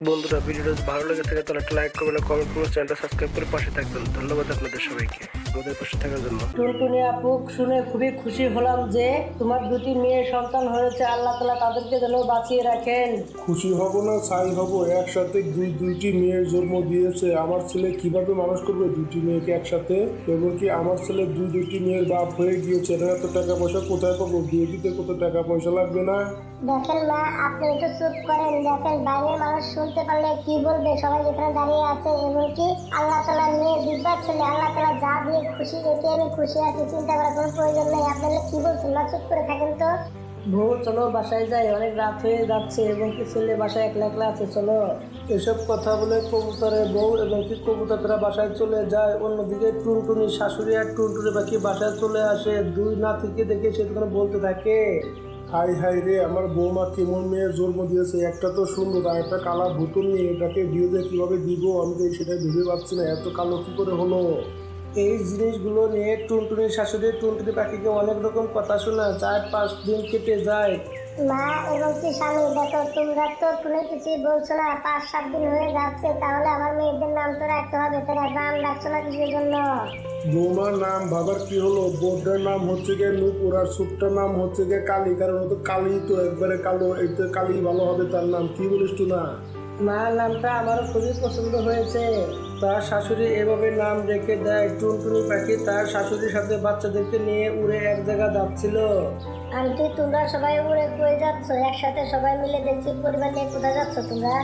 বন্ধুরা ভিডিওটা যদি ভালো লেগে থাকে তাহলে একটা লাইক করবেন কমেন্ট করবেন। চ্যানেলটা সাবস্ক্রাইব করে পাশে থাকবেন। ধন্যবাদ আপনাদের সবাইকে। আমাদের পাশে থাকার জন্য। টুনটুনি আপু শুনে খুবই খুশি হলাম যে তোমার দুটি মেয়ে সন্তান হয়েছে। আল্লাহ তালা তাদেরকে যেন বাঁচিয়ে রাখেন। খুশি হব না ছাই হব। একসাথে দুই দুইটি মেয়ের জন্ম দিয়েছে। আমার ছেলে কীভাবে মানুষ করবে দুইটি মেয়েকে একসাথে? এবং কি আমার ছেলে দুই দুইটি মেয়ের বাপ হয়ে গিয়েছে? এত টাকা পয়সা কোথায় পাবো? বিয়ে দিতে কত টাকা পয়সা লাগবে না? দেখেন মা আপনি একটু চুপ করেন। দেখেন বাইরের মানুষ শুনতে পারলে কি বলবে? সবাই যেখানে দাঁড়িয়ে আছে এমনকি আল্লাহ তালা মেয়ে দিব্যার ছেলে আল্লাহ তালা যা দিয়ে খুশি এতে আমি খুশি আছি চিন্তা করার কোনো প্রয়োজন নেই। আপনারা কি বলছেন? চুপ করে থাকেন তো। বউ চলো বাসায় যাই। অনেক রাত হয়ে যাচ্ছে এবং কি ছেলে বাসায় একলা একলা আছে চলো। এসব কথা বলে কবুতরের বউ এবং কি কবুতররা বাসায় চলে যায়। অন্যদিকে টুনটুনি শাশুড়ি আর টুনটুনি পাখি বাসায় চলে আসে। দুই নাতিকে দেখে সে তখন বলতে থাকে। হাই হাই রে, আমার বৌমা কেমন মেয়ে জন্ম দিয়েছে? একটা তো সুন্দর আর একটা কালা ভুতুল নিয়ে এটাকে বিয়েতে কীভাবে দিব? আমি তো সেটা ভেবে পাচ্ছি না। এত কালো কী করে হলো? এই জিনিসগুলো নিয়ে টুনটুনির শাশুড়ি টুনটুনি পাখিকে অনেক রকম কথা শোনা চার পাঁচ দিন কেটে যায়। মা এবং কি স্বামী? দেখো, তোমরা তো কোনো কিছুই বলছো না। পাঁচ, সাত দিন হয়ে যাচ্ছে, তাহলে আমার মেয়েদের নাম তো রাখতে হবে। তারা নাম রাখছো না কিসের জন্য? বৌমার নাম বাবার কি হলো? বোর্ডার নাম হচ্ছে গিয়ে নূপুর আর সুপটার নাম হচ্ছে গিয়ে কালী। কারণ তো কালী তো, একবারে কালো, এই তো কালী ভালো হবে তার নাম। কি বলিস তুই না মা নামটা আমারও খুবই পছন্দ হয়েছে। তার শাশুড়ি এভাবে নাম রেখে দেয় টুনটুনি পাখি তার শাশুড়ির সাথে বাচ্চাদেরকে নিয়ে উড়ে এক জায়গা যাচ্ছিল। আন্টি তোমরা সবাই উড়ে কয়ে যাচ্ছ? একসাথে সবাই মিলে দেখছি পরিবার নিয়ে কোথায় যাচ্ছ তোমরা?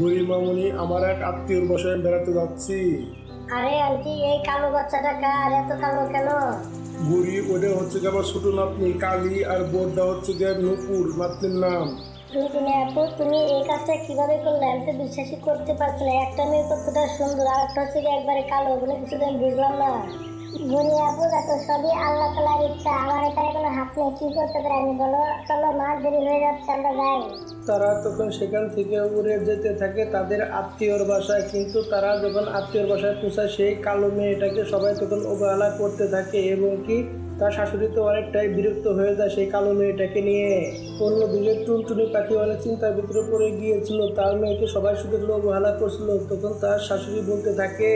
গরিব মামুনি আমার এক আত্মীয়র বাসায় বেড়াতে যাচ্ছি। আরে আন্টি এই কালো বাচ্চাটা কার? এত কালো কেন? গরিব ওটা হচ্ছে আমার ছোট নাতনি কালী আর বোর্ডটা হচ্ছে গিয়ে নূপুর নাতনির নাম। টুনটুনি আপু, তুমি এই কাজটা কীভাবে করলে? আমি তো বিশ্বাসই করতে পারছি না। একটা মেয়ে কতটা সুন্দর আর একটা হচ্ছে একবারে কালো ওগুলো কিছু তো আমি বুঝলাম না। গুনি আপু, দেখো, সবই আল্লাহ তালার ইচ্ছা। আমার এখানে কোনো হাত নেই, কি করতে পারি আমি বলো? চলো, মা, দেরি হয়ে যাচ্ছে, আমরা যাই। তারা তখন সেখান থেকে উড়ে যেতে থাকে তাদের আত্মীয়র বাসায়, কিন্তু তারা যখন আত্মীয়র বাসায় পৌঁছায়, সেই কালো মেয়েটাকে সবাই তখন অবহেলা করতে থাকে। এবং কি? তার শাশুড়ি তো অনেকটাই বিরক্ত হয়ে যায় সেই কালো মেয়েটাকে নিয়ে। অন্যদিকে টুনটুনি পাখি অনেক চিন্তার ভিতরে পড়ে গিয়েছিল। তার মেয়েকে সবাই শুধু লোক অবহেলা করছিল। তখন তার শাশুড়ি বলতে থাকে,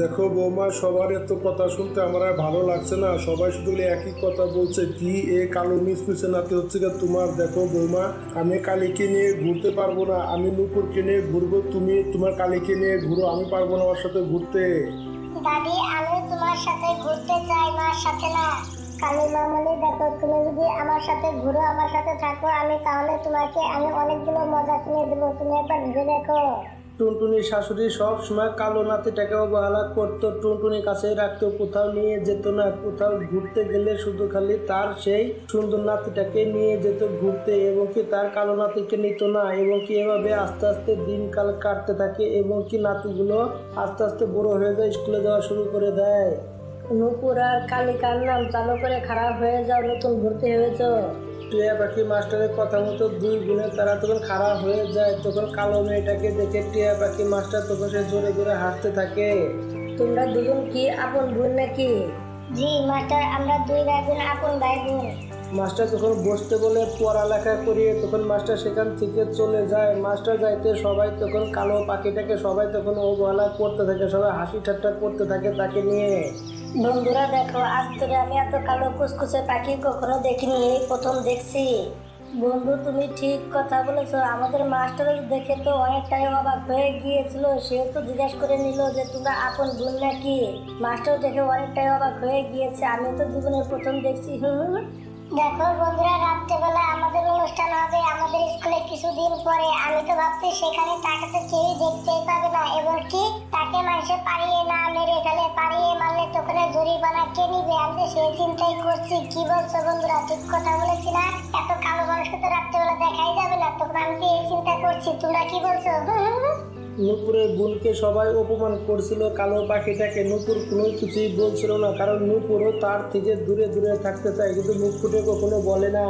দেখো বৌমা, সবার এত কথা শুনতে আমার আর ভালো লাগছে না। সবাই শুধু একই কথা বলছে, কি এ কালো মিস মিশে নাতে হচ্ছে গিয়ে তোমার? দেখো বৌমা, আমি কালীকে নিয়ে ঘুরতে পারব না। আমি নুপুরকে নিয়ে ঘুরবো, তুমি তোমার কালীকে নিয়ে ঘুরো। আমি পারব না ওর সাথে ঘুরতে। দাদি, আমি তোমার সাথে ঘুরতে চাই মার সাথে না। কালী মামনি, দেখো, তুমি যদি আমার সাথে ঘুরো, আমার সাথে থাকো, আমি তাহলে তোমাকে আমি অনেকগুলো মজা কিনে দেবো। তুমি একবার ভেবে দেখো। টুনটুনির শাশুড়ি সবসময় কালো নাতিটাকে অবহেলা করতো। টুনটুনির কাছে রাখতো, কোথাও নিয়ে যেত না, কোথাও ঘুরতে গেলে শুধু খালি তার সেই সুন্দর নাতিটাকে নিয়ে যেত ঘুরতে এবং কি তার কালো নাতিকে নিত না এবং কি এভাবে আস্তে আস্তে দিনকাল কাটতে থাকে এবং কি নাতিগুলো আস্তে আস্তে বড় হয়ে যায়, স্কুলে যাওয়া শুরু করে দেয়। নুপুর আর কালিকার নাম চালু করে খারাপ হয়ে যাও, নতুন ঘুরতে হয়েছ। টিয়া পাখি মাস্টারের কথা মতো দুই গুণে তারা তখন খারাপ হয়ে যায়। তখন কালো মেয়েটাকে দেখে টিয়া পাখি মাস্টার তখন সে জোরে জোরে হাসতে থাকে। তোমরা দুজন কি আপন বোন নাকি? জি মাস্টার আমরা দুই ভাই বোন আপন ভাই বোন মাস্টার তখন বসতে বলে পড়ালেখা করিয়ে তখন মাস্টার সেখান থেকে চলে যায়। মাস্টার যাইতে সবাই তখন কালো পাখিটাকে সবাই তখন অবহেলা করতে থাকে সবাই হাসি ঠাট্টা করতে থাকে তাকে নিয়ে। বন্ধুরা দেখো, আজ ধরে আমি এত কালো কুচকুচে পাখি কখনো দেখিনি, এই প্রথম দেখছি। বন্ধু, তুমি ঠিক কথা বলেছ, আমাদের মাস্টার দেখে তো অনেকটাই অবাক হয়ে গিয়েছিল সে তো জিজ্ঞেস করে নিল যে, তোমরা আপন বোন নাকি? মাস্টার দেখে অনেকটাই অবাক হয়ে গিয়েছে, আমি তো জীবনের প্রথম দেখছি, হুম দেখো বন্ধুরা, রাত্রেবেলা আমাদের অনুষ্ঠান হবে, আমাদের স্কুলে কিছুদিন পরে। আমি তো ভাবছি সেখানে তাকে তো কেউই দেখতেই পাবে না এবং কি? তাকে মানুষে পারিয়ে না মেরে ফেলে পারিয়ে মারলে তখন জরিমানা কে নিবে? আমি সে সেই চিন্তাই করছি। কি বলছো বন্ধুরা, ঠিক কথা বলেছি না? এত কালো মানুষকে তো রাত্রেবেলা দেখাই যাবে না। তখন আমি তো এই চিন্তা করছি। তোমরা কি বলছো? নুপুরের বোনকে সবাই অপমান করছিল। কালো পাখিটাকে নুপুর কোনো কিছুই বলছিল না, কারণ নুপুরও তার থেকে দূরে দূরে থাকতে চায়। কিন্তু ফুটে কখনো বলে না।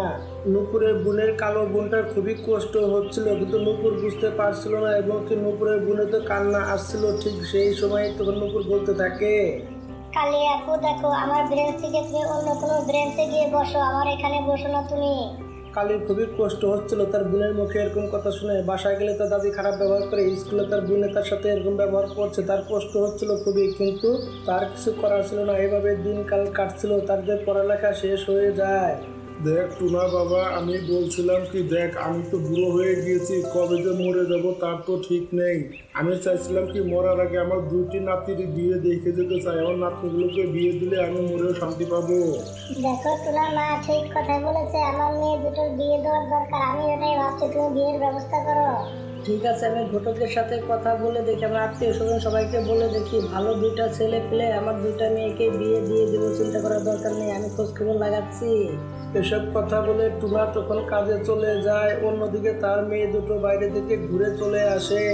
নূপুরের বোনের কালো বোনটার খুবই কষ্ট হচ্ছিল, কিন্তু নুপুর বুঝতে পারছিল না এবং কি নুপুরের বোনে তো কান্না আসছিল ঠিক সেই সময় তখন নুপুর বলতে থাকে কালি আপু দেখো, আমার ব্রেঞ্চ থেকে তুমি অন্য কোনো ব্রেঞ্চে গিয়ে বসো, আমার এখানে বসো না তুমি। কালির খুবই কষ্ট হচ্ছিল, তার বোনের মুখে এরকম কথা শুনে। বাসায় গেলে তার দাদি খারাপ ব্যবহার করে স্কুলে তার বোনে তার সাথে এরকম ব্যবহার করছে, তার কষ্ট হচ্ছিল খুবই, কিন্তু তার কিছু করার ছিল না। এভাবে দিনকাল কাটছিল তাদের পড়ালেখা শেষ হয়ে যায়। দেখ টুনা বাবা, আমি বলছিলাম কি, দেখ, আমি তো বুড়ো হয়ে গিয়েছি, কবে যে মরে যাব তার তো ঠিক নেই। আমি চাইছিলাম কি, মরার আগে আমার দুইটি নাতির বিয়ে দেখে যেতে চাই। আমার নাতিগুলোকে বিয়ে দিলে আমি মরেও শান্তি পাবো। দেখো, টুনা মা ঠিক কথা বলেছে, আমার মেয়ে দুটোর বিয়ে দেওয়ার দরকার। আমি ওটাই ভাবছি, তুমি বিয়ের ব্যবস্থা করো। ঠিক আছে, আমি ঘটকের সাথে কথা বলে দেখি, আমার আত্মীয় স্বজন সবাইকে বলে দেখি। ভালো দুইটা ছেলে পেলে আমার দুইটা মেয়েকে বিয়ে দিয়ে দেবো, চিন্তা করার দরকার নেই, আমি খোঁজ খবর লাগাচ্ছি। এসব কথা বলে টুনা তখন কাজে চলে যায়, অন্যদিকে তার মেয়ে দুটো বাইরে থেকে ঘুরে চলে আসে।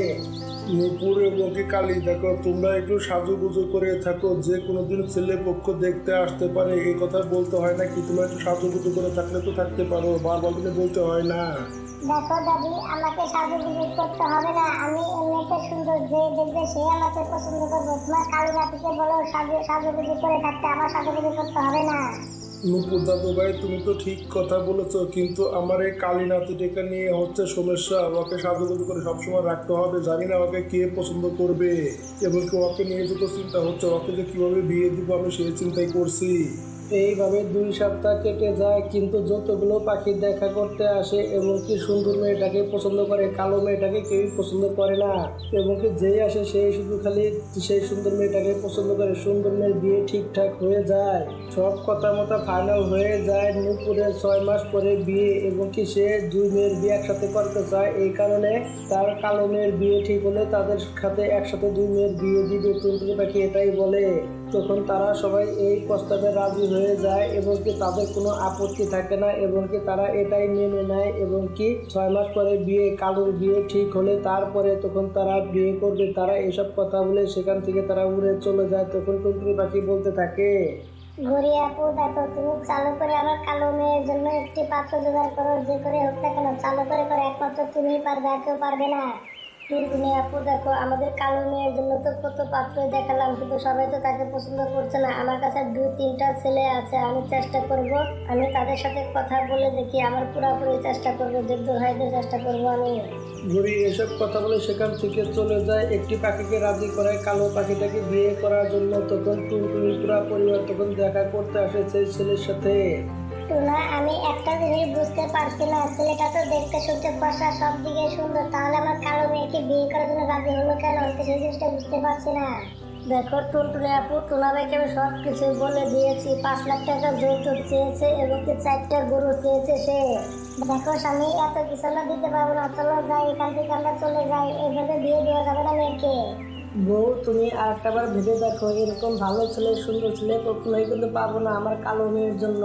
নুপুর এবং কালী, দেখো, তোমরা একটু সাজুগুজু করে থাকো, যে কোনোদিন ছেলে পক্ষ দেখতে আসতে পারে, এই কথা বলতে হয় না কি? তোমরা একটু সাজুগুজু করে থাকলে তো থাকতে পারো, বারবার বলতে হয় না। দেখো দাদি আমাকে সাজুগুজু করতে হবে না। আমি এমনিতে সুন্দর যে দেখবে, সে আমাকে পছন্দ করবে। তোমার কালী নাতিকে বলো সাজু সাজুগুজু করে থাকতে আমার সাজুগুজু করতে হবে না। নুপুর দাদু ভাই, তুমি তো ঠিক কথা বলেছ, কিন্তু আমার এই কালী নাতিটাকে নিয়ে হচ্ছে সমস্যা। ওকে সাজুগুজু করে সবসময় রাখতে হবে। জানি না ওকে কে পছন্দ করবে, এবং ওকে নিয়ে যত চিন্তা হচ্ছে, ওকে যে কীভাবে বিয়ে দিব আমি সেই চিন্তাই করছি। এইভাবে দুই সপ্তাহ কেটে যায়, কিন্তু যতগুলো পাখি দেখা করতে আসে এবং কি সুন্দর মেয়েটাকে পছন্দ করে, কালো মেয়েটাকে কেউই পছন্দ করে না। এবং কি যেই আসে সেই শুধু খালি সেই সুন্দর মেয়েটাকে পছন্দ করে, সুন্দর মেয়ের বিয়ে ঠিকঠাক হয়ে যায়। সব কথা মতো ফাইনাল হয়ে যায়, নূপুরের ছয় মাস পরে বিয়ে এবং কি সে দুই মেয়ের বিয়ে একসাথে করতে চায়, এই কারণে তার কালো মেয়ের বিয়ে ঠিক হলে তাদের সাথে একসাথে দুই মেয়ের বিয়ে দিবে টুনটুনি পাখি এটাই বলে। তখন তারা সবাই এই প্রস্তাবে রাজি হয়ে যায় এবং কি তাদের কোনো আপত্তি থাকে না এবং কি তারা এটাই মেনে নেয় এবং কি ছয় মাস পরে বিয়ে, কালুর বিয়ে ঠিক হলে তারপরে তখন তারা বিয়ে করবে, তারা এসব কথা বলে সেখান থেকে তারা উড়ে চলে যায়, তখন টুনটুনি পাখি বলতে থাকে। ঘুরি আপু, দেখো তুমি চালু করে আমার কালো মেয়ের জন্য একটি পাত্র জোগাড় করো, যে করে হোক না কেন, চালু করে করে একমাত্র তুমিই পারবে, আর কেউ পারবে না। টুনটুনি আপু দেখো, আমাদের কালো মেয়ের জন্য তো কত পাত্র দেখালাম, কিন্তু সবাই তো তাকে পছন্দ করছে না। আমার কাছে দুই তিনটা ছেলে আছে, আমি চেষ্টা করব, আমি তাদের সাথে কথা বলে দেখি, আমার পুরোপুরি চেষ্টা করব যোগ্য ভাইদের চেষ্টা করব আমি। ঘুরি, এসব কথা বলে সেখান থেকে চলে যায়। একটি পাখিকে রাজি করায়, কালো পাখিটাকে বিয়ে করার জন্য তখন টুনটুনি পুরা পরিবার তখন দেখা করতে আসে সেই ছেলের সাথে। টুনা আমি একটা জিনিস বুঝতে পারছি না ছেলেটা তো দেখতে শুনতে ফর্সা সব দিকে সুন্দর তাহলে আমার কালো মেয়েকে বিয়ে করার জন্য রাজি হলো কেন? আমি তো সেই জিনিসটা বুঝতে পারছি না। দেখো টুনটুনি আপু টুনাভাইকে আমি সব কিছু বলে দিয়েছি পাঁচ লাখ টাকা যৌতুক চেয়েছে এবং কি চারটা গরু চেয়েছে সে। দেখো স্বামী এত কিছু না দিতে পারব না চলো যাই এখান থেকে আমরা চলে যাই এইভাবে বিয়ে দেওয়া যাবে না মেয়েকে। বউ তুমি আর একটাবার ভেবে দেখো এরকম ভালো ছেলে সুন্দর ছেলে কখনোই কিন্তু পাবো না আমার কালো মেয়ের জন্য।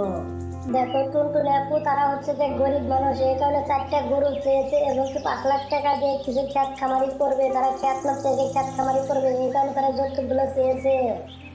দেখো, টুনটুন আপু, তারা হচ্ছে যে গরিব মানুষ, এই কারণে চারটা গরু চেয়েছে এবং কি পাঁচ লাখ টাকা দিয়ে কিছু খ্যাত খামারি করবে, তারা খ্যাত না চেয়ে খ্যাত খামারি করবে, এই কারণে তারা যৌতুকগুলো চেয়েছে।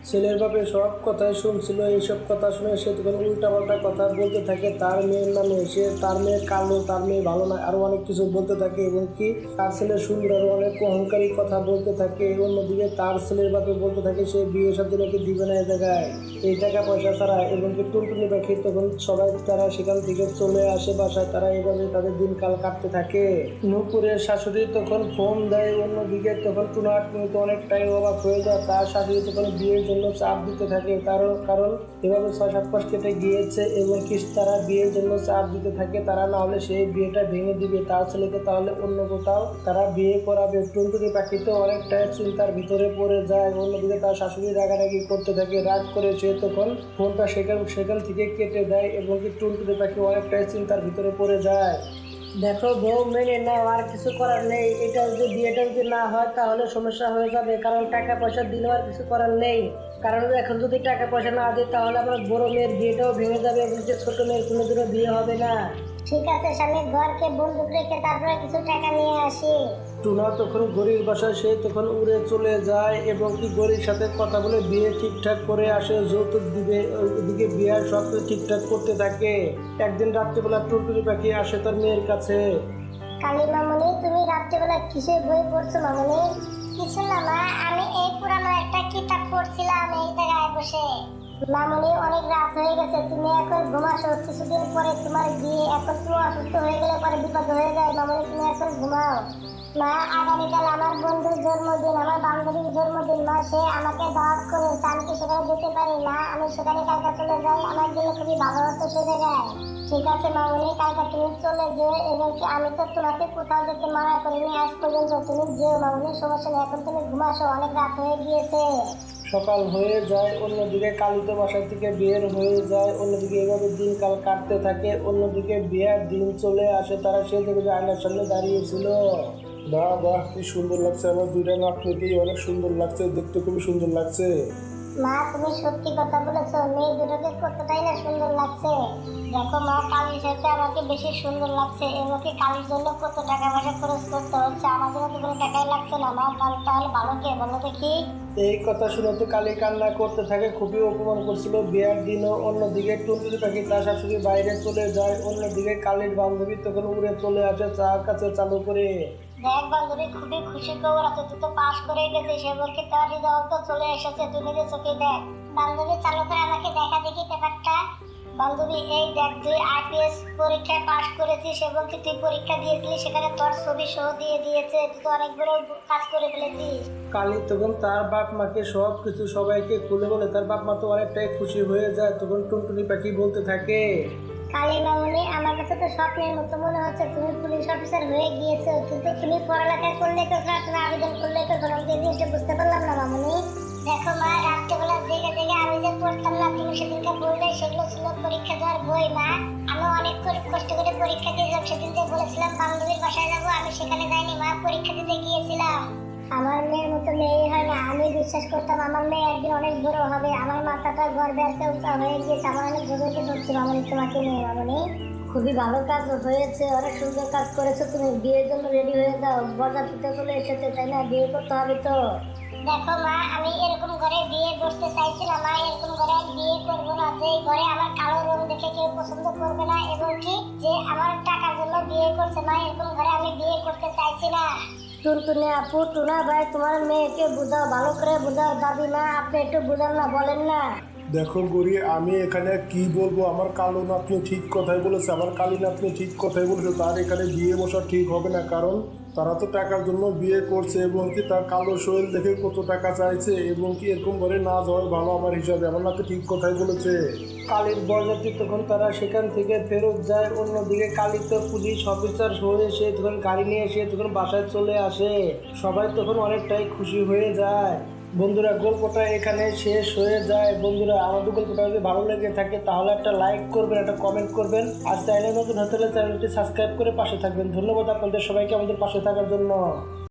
ছেলের বাপে সব কথাই শুনছিল, এইসব কথা শুনে সে তখন উল্টা পাল্টা কথা বলতে থাকে। তার মেয়ের নামে, সে তার মেয়ে কালো, তার মেয়ে ভালো না, আরও অনেক কিছু বলতে থাকে এবং কি তার ছেলে সুন্দর অনেক অহংকারী কথা বলতে থাকে। অন্যদিকে তার ছেলের বাপে বলতে থাকে, সে বিয়ে সাথে নাকি দিবে না এই জায়গায়। এই টাকা পয়সা ছাড়া এবং কি টুনটুনি পাখি তখন সবাই তারা সেখান থেকে চলে আসে বাসায়, তারা এভাবে তাদের দিনকাল কাটতে থাকে। নূপুরের শাশুড়ি তখন ফোন দেয়, অন্যদিকে তখন টুনাট তো অনেকটাই অবাক হয়ে যায়। তার শাশুড়ি তখন বিয়ের জন্য চাপ দিতে থাকে। কারণ কারণ এভাবে ছয়, সাত মাস কেটে গিয়েছে এবং কি তারা বিয়ের জন্য চাপ দিতে থাকে। তারা না হলে সেই বিয়েটা ভেঙে দিবে, তার ছেলেকে তাহলে অন্য কোথাও তারা বিয়ে করাবে। টুনটুনি পাখি তো অনেকটাই চিন্তার ভিতরে পড়ে যায়। অন্যদিকে তার শাশুড়ি রাগারাগি করতে থাকে, রাগ করে সে তখন ফোনটা সেখান সেখান থেকে কেটে দেয় এবং কি টুনটুনি পাখি অনেকটাই চিন্তার ভিতরে পড়ে যায়। দেখো বউ মেনে না আর কিছু করার নেই। এটা যদি বিয়েটা যদি না হয়, তাহলে সমস্যা হয়ে যাবে, কারণ টাকা পয়সা দিলেও আর কিছু করার নেই। কারণ এখন যদি টাকা পয়সা না দিই, তাহলে আমার বড় মেয়ের বিয়েটাও ভেঙে যাবে এবং ছোট মেয়ের কোনোদিনও বিয়ে হবে না। ঠিক আছে স্বামী ঘরকে বন্দুক রেখে তারপরে কিছু টাকা নিয়ে আসি। টুনা তখন গরির বাসায় সে তখন উড়ে চলে যায় এবং কি গরির সাথে কথা বলে বিয়ে ঠিকঠাক করে আসে যৌতুক দিবে ওইদিকে বিয়ের সব ঠিকঠাক করতে থাকে। একদিন রাত্রিবেলা টুনটুনি পাখি আসে তার মেয়ের কাছে। কালী মামনি তুমি রাত্রিবেলা কিসের বই পড়ছো মামনি? কিছু না মা আমি এই পুরানো একটা কিতাব পড়ছিলাম এই জায়গায় বসে। মামনি, অনেক রাত হয়ে গেছে। তুমি এখন ঘুমাসো। কিছুদিন পরে তোমার বিয়ে। এখন তুমি অসুস্থ হয়ে গেলে পরে বিপদ হয়ে যায়। মামনি, তুমি এখন ঘুমাও। মা, আগামীকাল আমার বন্ধুর জন্মদিন, আমার বান্ধবীর জন্মদিন। মা, সে আমাকে দাওয়াত করেছে আমি কি সেখানে যেতে পারি। না আমি সেখানে কালকে চলে যাই। আমার জন্য খুবই ভালো হতো সে জায়গায়। ঠিক আছে মামনি, কালকে তুমি চলে যেও এবং কি আমি তো তোমাকে কোথাও যেতে মানা করিনি। আজ পর্যন্ত তুমি যেও মামনি, সমস্যা নেই। এখন তুমি ঘুমাসো। অনেক রাত হয়ে গিয়েছে। সকাল হয়ে যায়, অন্যদিকে কালিত বাসা থেকে বের হয়ে যায়, অন্যদিকে এভাবে দিনকাল কাটতে থাকে, অন্যদিকে বিয়ার দিন চলে আসে, তারা সে থেকে আয়নার সামনে দাঁড়িয়েছিল বাহ বাহ, কি সুন্দর লাগছে। আমার দুইটা নাটকেই অনেক সুন্দর লাগছে, দেখতে খুবই সুন্দর লাগছে। মা, তুমি সত্যি কথা বলেছ। মেয়ে দুটোকে কতটাই না সুন্দর লাগছে। দেখো মা, কালির সাথে আমাকে বেশি সুন্দর লাগছে। এমনকি কালির জন্য কত টাকা পয়সা খরচ করতে হচ্ছে। আমার জন্য তো কোনো টাকাই লাগছে না। মা, তাহলে তাহলে ভালো কে? বলো দেখি। এই কথা শুনে তো কালি কান্না করতে থাকে, খুবই অপমান করছিল। বিয়ার দিনও অন্যদিকে টুনটুনি পাখি তার শাশুড়ি বাইরে চলে যায়। অন্যদিকে কালির বান্ধবী তখন উড়ে চলে আসে চা কাছে চালু করে। দেখ বান্ধবী খুবই খুশি খবর আছে। তুই তো পাস করে গেছিস এমনকি তার রেজাল্ট তো চলে এসেছে, তুই নিজের চোখে দেখ। বান্ধবী চালু করে আমাকে দেখা দেখি পেপারটা বান্ধবী, এই দেখ, তুই আইপিএস পরীক্ষায় পাশ করেছিস এবং তুই পরীক্ষা দিয়েছিলি সেখানে তোর ছবি সহ দিয়ে দিয়েছে। তুই তো অনেক বড় কাজ করে ফেলেছিস। কালী তখন তার বাপ মাকে সব কিছু সবাইকে খুলে বলে। তার বাপ মা তো অনেকটাই খুশি হয়ে যায়, তখন টুনটুনি পাখি বলতে থাকে কালী মামনি আমার কাছে তো স্বপ্নের মতো মনে হচ্ছে। তুমি পুলিশ অফিসার হয়ে গিয়েছো, কিন্তু তুমি পড়ালেখা করলে কখনো তুমি আবেদন করলে কখনো এই জিনিসটা বুঝতে পারলাম না মামনি। দেখো মা, রাত্রেবেলা জেগে জেগে আমি যে পড়তাম না, তুমি সেদিনকে বললে সেগুলো ছিল পরীক্ষা দেওয়ার বই মা। আমি অনেক কষ্ট করে পরীক্ষা দিয়েছিলাম, সেদিন যে বলেছিলাম বান্ধবীর বাসায় যাব, আমি সেখানে যাইনি মা, পরীক্ষা দিতে গিয়েছিলাম। আমার বিশ্বাস করতাম আমার মেয়ে একদিন অনেক বড় হবে, আমার মাথাটা গর্বে আজকে উঁচা হয়ে গিয়েছে, আমার অনেক গর্বিত হচ্ছে মামনি তোমাকে নিয়ে, মামনি। খুবই ভালো কাজ হয়েছে, অনেক সুন্দর কাজ করেছ তুমি, বিয়ের জন্য রেডি হয়ে যাও বরযাত্রীতে চলে এসেছে, তাই না? বিয়ে করতে হবে তো। দেখো মা, আমি এরকম ঘরে বিয়ে করতে চাইছি না মা, এরকম ঘরে বিয়ে করব না, যে ঘরে আমার কালো রং দেখে কেউ পছন্দ করবে না এবং কি যে আমার টাকার জন্য বিয়ে করছে, মা, এরকম ঘরে আমি বিয়ে করতে চাইছি না। টুনটুনি আপু টুনা ভাই, তোমার মেয়েকে বুঝাও, ভালো করে বুঝাও দাদিমা আপনি একটু বুঝান না, বলেন না। দেখো গরি, আমি এখানে কি বলব? আমার কালো নাতনি ঠিক কথাই বলেছে, আমার কালী আপনি ঠিক কথাই বলেছে, তার এখানে বিয়ে বসা ঠিক হবে না, কারণ তারা তো টাকার জন্য বিয়ে করছে এবং কি তার কালো শরীর দেখে কত টাকা চাইছে এবং কি এরকম করে না জল ভালো আমার হিসাবে। আমার নাকি ঠিক কথাই বলেছে। কালীর বরযাত্রী তখন তারা সেখান থেকে ফেরত যায়, অন্যদিকে কালী তো পুলিশ অফিসার শহরে সে তখন গাড়ি নিয়ে এসে তখন বাসায় চলে আসে। সবাই তখন অনেকটাই খুশি হয়ে যায়। বন্ধুরা, গল্পটা এখানে শেষ হয়ে যায়। বন্ধুরা, আমাদের গল্পটা যদি ভালো লেগে থাকে, তাহলে একটা লাইক করবেন, একটা কমেন্ট করবেন। আর চ্যানেল নতুন হতে হলে চ্যানেলটি সাবস্ক্রাইব করে পাশে থাকবেন। ধন্যবাদ আপনাদের সবাইকে আমাদের পাশে থাকার জন্য।